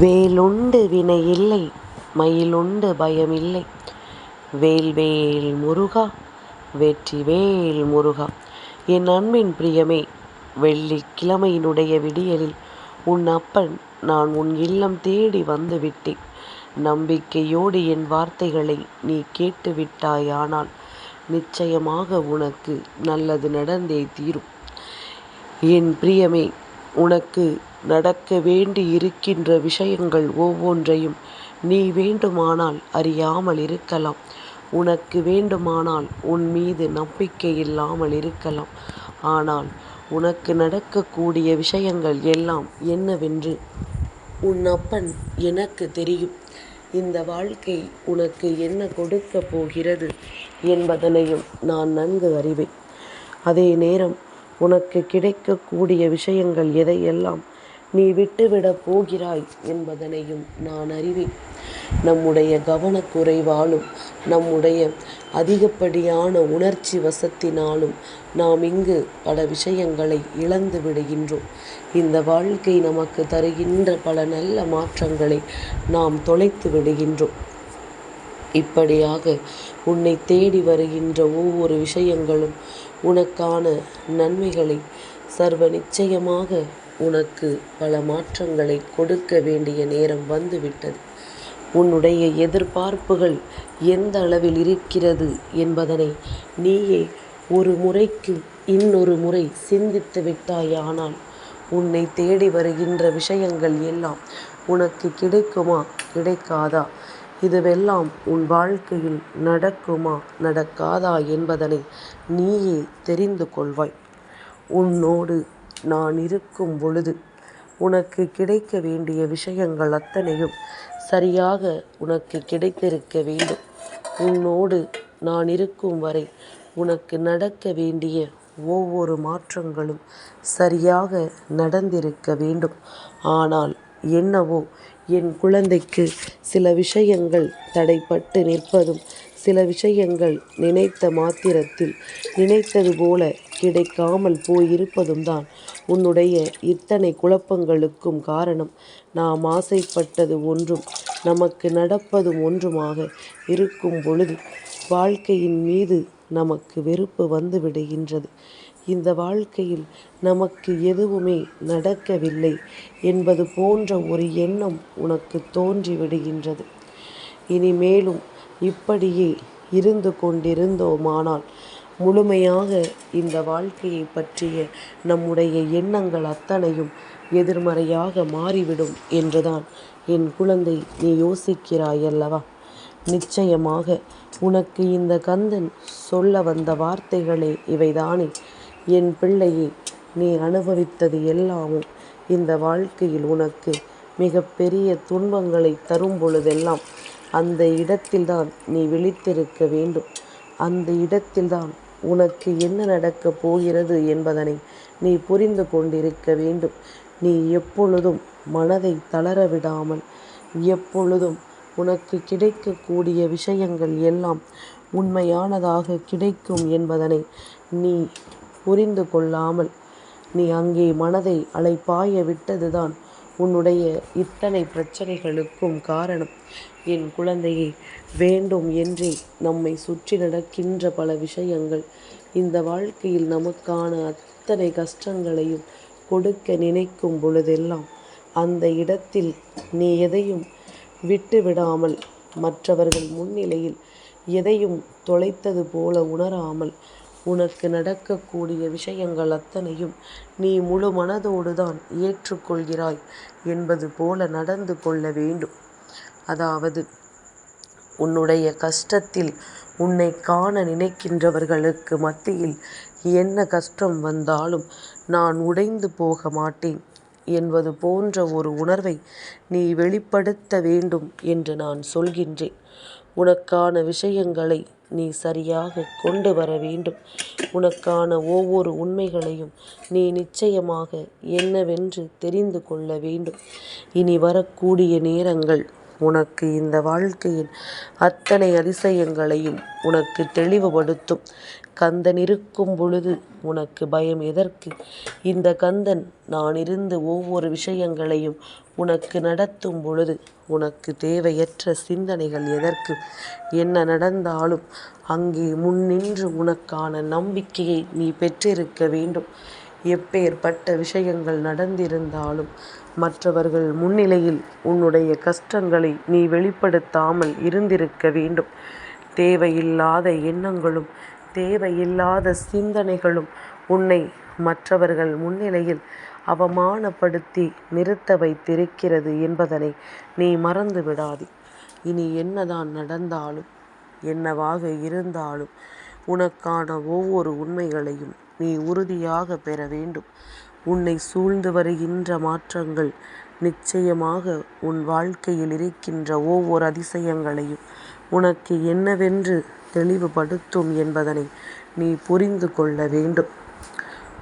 வேலுண்டு வினையில்லை மயிலுண்டு பயமில்லை. வேல்வேல் முருகா வெற்றி வேல் முருகா. என் அன்பின் பிரியமே வெள்ளிக்கிழமையினுடைய விடியலில் உன் அப்பன் நான் உன் இல்லம் தேடி வந்து விட்டேன். நம்பிக்கையோடு என் வார்த்தைகளை நீ கேட்டு விட்டாயானால் நிச்சயமாக உனக்கு நல்லது நடந்தே தீரும். என் பிரியமே உனக்கு நடக்க வேண்டி இருக்கின்ற விஷயங்கள் ஒவ்வொன்றையும் நீ வேண்டுமானால் அறியாமல் இருக்கலாம். உனக்கு வேண்டுமானால் உன் மீது நம்பிக்கை இல்லாமல் இருக்கலாம். ஆனால் உனக்கு நடக்கக்கூடிய விஷயங்கள் எல்லாம் என்னவென்று உன் அப்பன் எனக்கு தெரியும். இந்த வாழ்க்கை உனக்கு என்ன கொடுக்கப் போகிறது என்பதனையும் நான் நன்கு அறிவேன். அதே நேரம் உனக்கு கிடைக்கக்கூடிய விஷயங்கள் எதையெல்லாம் நீ விட்டுவிடப் போகிறாய் என்பதனையும் நான் அறிவேன். நம்முடைய கவனக்குறைவாலும் நம்முடைய அதிகப்படியான உணர்ச்சி வசத்தினாலும் நாம் இங்கு பல விஷயங்களை இழந்து விடுகின்றோம். இந்த வாழ்க்கை நமக்கு தருகின்ற பல நல்ல மாற்றங்களை நாம் தொலைத்து விடுகின்றோம். இப்படியாக உன்னை தேடி வருகின்ற ஒவ்வொரு விஷயங்களும் உனக்கான நன்மைகளை சர்வ நிச்சயமாக உனக்கு பல மாற்றங்களை கொடுக்க வேண்டிய நேரம் வந்துவிட்டது. உன்னுடைய எதிர்பார்ப்புகள் எந்த அளவில் இருக்கிறது என்பதனை நீயே ஒரு முறைக்கு இன்னொரு முறை சிந்தித்து விட்டாயானால் உன்னை தேடி வருகின்ற விஷயங்கள் எல்லாம் உனக்கு கிடைக்குமா கிடைக்காதா? இதுவெல்லாம் உன் வாழ்க்கையில் நடக்குமா நடக்காதா என்பதனை நீயே தெரிந்து கொள்வாய். உன்னோடு நான் இருக்கும் பொழுது உனக்கு கிடைக்க வேண்டிய விஷயங்கள் அத்தனையும் சரியாக உனக்கு கிடைத்திருக்க வேண்டும். உன்னோடு நான் இருக்கும் வரை உனக்கு நடக்க வேண்டிய ஒவ்வொரு மாற்றங்களும் சரியாக நடந்திருக்க வேண்டும். ஆனால் என்னவோ என் குழந்தைக்கு சில விஷயங்கள் தடைப்பட்டு நிற்பதும் சில விஷயங்கள் நினைத்த மாத்திரத்தில் நினைத்தது போல கிடைக்காமல் போயிருப்பதும் தான் உன்னுடைய இத்தனை குழப்பங்களுக்கும் காரணம். நாம் ஆசைப்பட்டது ஒன்றும் நமக்கு நடப்பதும் ஒன்றுமாக இருக்கும் பொழுது வாழ்க்கையின் மீது நமக்கு வெறுப்பு வந்து விடுகின்றது. இந்த வாழ்க்கையில் நமக்கு எதுவுமே நடக்கவில்லை என்பது போன்ற ஒரு எண்ணம் உனக்கு தோன்றி விடுகின்றது இனிமேலும் இப்படியே இருந்து கொண்டிருந்தோமானால் முழுமையாக இந்த வாழ்க்கையை பற்றிய நம்முடைய எண்ணங்கள் அத்தனையும் எதிர்மறையாக மாறிவிடும் என்றுதான் என் குழந்தை நீ யோசிக்கிறாய் அல்லவா நிச்சயமாக உனக்கு இந்த கந்தன் சொல்ல வந்த வார்த்தைகளே இவைதானே. என் பிள்ளையை நீ அனுபவித்தது எல்லாமும் இந்த வாழ்க்கையில் உனக்கு மிகப்பெரிய துன்பங்களை தரும் பொழுதெல்லாம் அந்த இடத்தில்தான் நீ விழித்திருக்க வேண்டும். அந்த இடத்தில்தான் உனக்கு என்ன நடக்கப் போகிறது என்பதனை நீ புரிந்து கொண்டிருக்க வேண்டும். நீ எப்பொழுதும் மனதை தளர விடாமல் எப்பொழுதும் உனக்கு கிடைக்கக்கூடிய விஷயங்கள் எல்லாம் உண்மையானதாக கிடைக்கும் என்பதனை நீ புரிந்து கொள்ளாமல் நீ அங்கே மனதை அலைப்பாய விட்டதுதான் உன்னுடைய இத்தனை பிரச்சனைகளுக்கும் காரணம். என் குழந்தையை வேண்டும் என்றே நம்மை சுற்றி நடக்கின்ற பல விஷயங்கள். இந்த வாழ்க்கையில் நமக்கான அத்தனை கஷ்டங்களையும் கொடுக்க நினைக்கும் பொழுதெல்லாம் அந்த இடத்தில் நீ எதையும் விட்டுவிடாமல் மற்றவர்கள் முன்னிலையில் எதையும் தொலைத்தது போல உணராமல் உனக்கு நடக்கக்கூடிய விஷயங்கள் அத்தனையும் நீ முழு மனதோடு தான் ஏற்றுக்கொள்கிறாய் என்பது போல நடந்து கொள்ள வேண்டும். அதாவது உன்னுடைய கஷ்டத்தில் உன்னை காண நினைக்கின்றவர்களுக்கு மத்தியில் என்ன கஷ்டம் வந்தாலும் நான் உடைந்து போக மாட்டேன் என்பது போன்ற ஒரு உணர்வை நீ வெளிப்படுத்த வேண்டும் என்று நான் சொல்கின்றேன். உனக்கான விஷயங்களை நீ சரியாக கொண்டு வர வேண்டும். உனக்கான ஒவ்வொரு உண்மைகளையும் நீ நிச்சயமாக என்னவென்று தெரிந்து கொள்ள வேண்டும். இனி வரக்கூடிய நேரங்கள் உனக்கு இந்த வாழ்க்கையின் அத்தனை அதிசயங்களையும் உனக்கு தெளிவுபடுத்தும். கந்தன் இருக்கும் பொழுது உனக்கு பயம் எதற்கு? இந்த கந்தன் நான் இருந்து ஒவ்வொரு விஷயங்களையும் உனக்கு நடத்தும் பொழுது உனக்கு தேவையற்ற சிந்தனைகள் எதற்கு? என்ன நடந்தாலும் அங்கே முன்னின்று உனக்கான நம்பிக்கையை நீ பெற்றிருக்க வேண்டும். எப்பேற்பட்ட விஷயங்கள் நடந்திருந்தாலும் மற்றவர்கள் முன்னிலையில் உன்னுடைய கஷ்டங்களை நீ வெளிப்படுத்தாமல் இருந்திருக்க வேண்டும். தேவையில்லாத எண்ணங்களும் தேவையில்லாத சிந்தனைகளும் உன்னை மற்றவர்கள் முன்னிலையில் அவமானப்படுத்தி நிறுத்த வைத்திருக்கிறது என்பதனை நீ மறந்து விடாதே இனி என்னதான் நடந்தாலும் என்னவாக இருந்தாலும் உனக்கான ஒவ்வொரு உண்மைகளையும் நீ உறுதியாக பெற வேண்டும். உன்னை சூழ்ந்து வருகின்ற மாற்றங்கள் நிச்சயமாக உன் வாழ்க்கையில் இருக்கின்ற ஒவ்வொரு அதிசயங்களையும் உனக்கு என்னவென்று தெளிவுபடுத்தும் என்பதனை நீ புரிந்து கொள்ள வேண்டும்.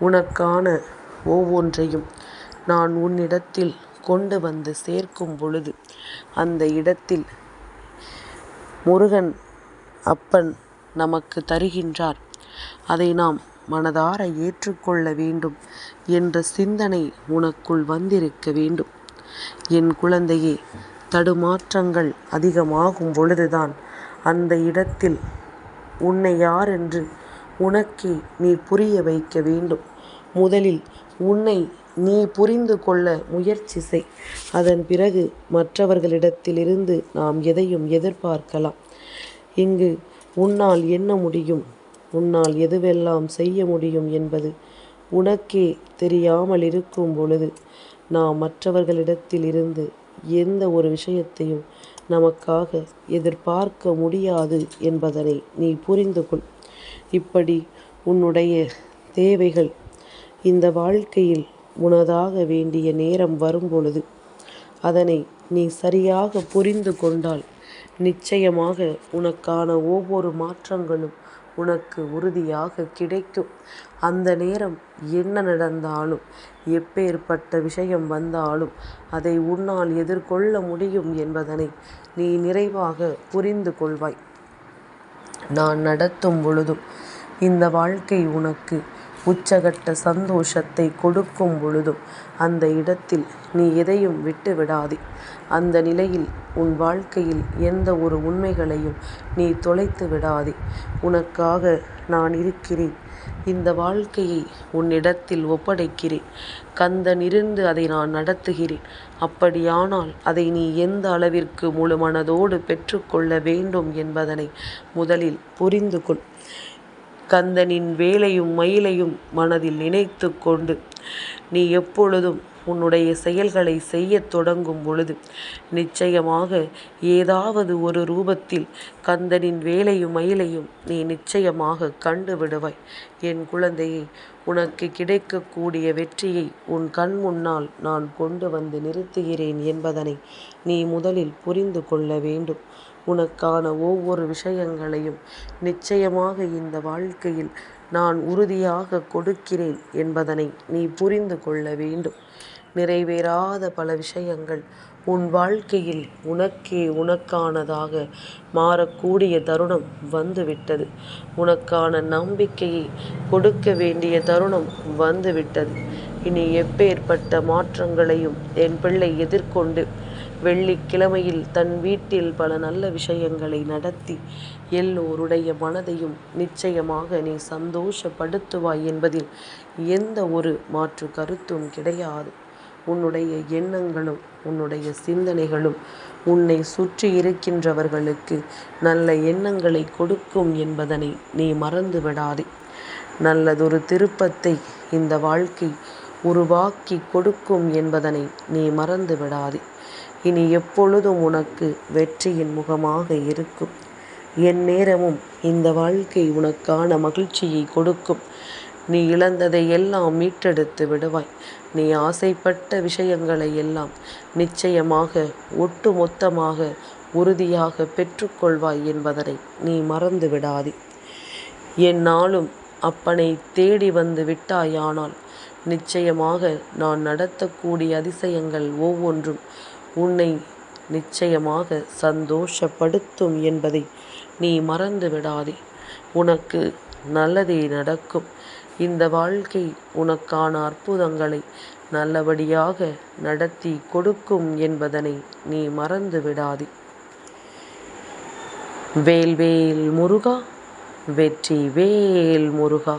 உனக்கான ஒவ்வொன்றையும் நான் உன்னிடத்தில் கொண்டு வந்து சேர்க்கும் பொழுது அந்த இடத்தில் முருகன் அப்பன் நமக்கு தருகின்றார். அதை நாம் மனதார ஏற்றுக்கொள்ள வேண்டும் என்ற சிந்தனை உனக்குள் வந்திருக்க வேண்டும். என் குழந்தையே தடுமாற்றங்கள் அதிகமாகும் பொழுதுதான் அந்த இடத்தில் உன்னை யார் என்று உனக்கே நீ புரிய வைக்க வேண்டும். முதலில் உன்னை நீ புரிந்து கொள்ள முயற்சி செய். அதன் பிறகு மற்றவர்களிடத்திலிருந்து நாம் எதையும் எதிர்பார்க்கலாம். இங்கு உன்னால் என்ன முடியும்? உன்னால் எதுவெல்லாம் செய்ய முடியும் என்பது உனக்கே தெரியாமல் இருக்கும் பொழுது நாம் மற்றவர்களிடத்தில் இருந்து எந்த ஒரு விஷயத்தையும் நமக்காக எதிர்பார்க்க முடியாது என்பதனை நீ புரிந்து கொள். இப்படி உன்னுடைய தேவைகள் இந்த வாழ்க்கையில் உனதாக வேண்டிய நேரம் வரும் பொழுது அதனை நீ சரியாக புரிந்து கொண்டால் நிச்சயமாக உனக்கான ஒவ்வொரு மாற்றங்களும் உனக்கு உறுதியாக கிடைக்கும். அந்த நேரம் என்ன நடந்தாலும் எப்பேற்பட்ட விஷயம் வந்தாலும் அதை உன்னால் எதிர்கொள்ள முடியும் என்பதனை நீ நிறைவாக புரிந்து கொள்வாய். நான் நடத்தும் பொழுதும் இந்த வாழ்க்கை உனக்கு உச்சகட்ட சந்தோஷத்தை கொடுக்கும் பொழுதும் அந்த இடத்தில் நீ எதையும் விட்டு விடாதே. அந்த நிலையில் உன் வாழ்க்கையில் எந்த ஒரு உண்மைகளையும் நீ தொலைத்து விடாதே. உனக்காக நான் இருக்கிறேன். இந்த வாழ்க்கையை உன்னிடத்தில் ஒப்படைக்கிறேன். கந்தன் இருந்து அதை நான் நடத்துகிறேன். அப்படியானால் அதை நீ எந்த அளவிற்கு முழு மனதோடு பெற்றுக்கொள்ள வேண்டும் என்பதனை முதலில் புரிந்து கொள். கந்தனின் வேலையும் மயிலையும் மனதில் நினைத்து கொண்டு நீ எப்பொழுதும் உன்னுடைய செயல்களை செய்யத் தொடங்கும் பொழுது நிச்சயமாக ஏதாவது ஒரு ரூபத்தில் கந்தனின் வேலையும் மயிலையும் நீ நிச்சயமாக கண்டு விடுவாய். என் குழந்தையை உனக்கு கிடைக்கக்கூடிய வெற்றியை உன் கண் முன்னால் நான் கொண்டு வந்து நிறுத்துகிறேன் என்பதனை நீ முதலில் புரிந்து கொள்ள வேண்டும். உனக்கான ஒவ்வொரு விஷயங்களையும் நிச்சயமாக இந்த வாழ்க்கையில் நான் உறுதியாக கொடுக்கிறேன் என்பதனை நீ புரிந்து கொள்ள வேண்டும். நிறைவேறாத பல விஷயங்கள் உன் வாழ்க்கையில் உனக்கே உனக்கானதாக மாறக்கூடிய தருணம் வந்துவிட்டது. உனக்கான நம்பிக்கையை கொடுக்க வேண்டிய தருணம் வந்துவிட்டது. இனி எப்பேற்பட்ட மாற்றங்களையும் என் பிள்ளை எதிர்கொண்டு வெள்ளிக்கிழமையில் தன் வீட்டில் பல நல்ல விஷயங்களை நடத்தி எல்லோருடைய மனதையும் நிச்சயமாக நீ சந்தோஷப்படுத்துவாய் என்பதில் எந்த ஒரு மாற்று கருத்தும் கிடையாது. உன்னுடைய எண்ணங்களும் உன்னுடைய சிந்தனைகளும் உன்னை சுற்றி இருக்கின்றவர்களுக்கு நல்ல எண்ணங்களை கொடுக்கும் என்பதனை நீ மறந்து விடாதே நல்லதொரு திருப்பத்தை இந்த வாழ்க்கை உருவாக்கி கொடுக்கும் என்பதனை நீ மறந்து விடாதே இனி எப்பொழுதும் உனக்கு வெற்றியின் முகமாக இருக்கும். என் நேரமும் இந்த வாழ்க்கை உனக்கான மகிழ்ச்சியை கொடுக்கும். நீ இழந்ததை எல்லாம் மீட்டெடுத்து விடுவாய். நீ ஆசைப்பட்ட விஷயங்களை எல்லாம் நிச்சயமாக ஒட்டு மொத்தமாக உறுதியாக பெற்றுக்கொள்வாய் என்பதனை நீ மறந்து விடாதே. என்னாலும் அப்பனை தேடி வந்து விட்டாயானால் நிச்சயமாக நான் நடத்தக்கூடிய அதிசயங்கள் ஒவ்வொன்றும் உன்னை நிச்சயமாக சந்தோஷப்படுத்தும் என்பதை நீ மறந்து விடாதே. உனக்கு நல்லதே நடக்கும். இந்த வாழ்க்கை உனக்கான அற்புதங்களை நல்லபடியாக நடத்தி கொடுக்கும் என்பதனை நீ மறந்து விடாதே. வேல்வேல் முருகா வெற்றி வேல் முருகா.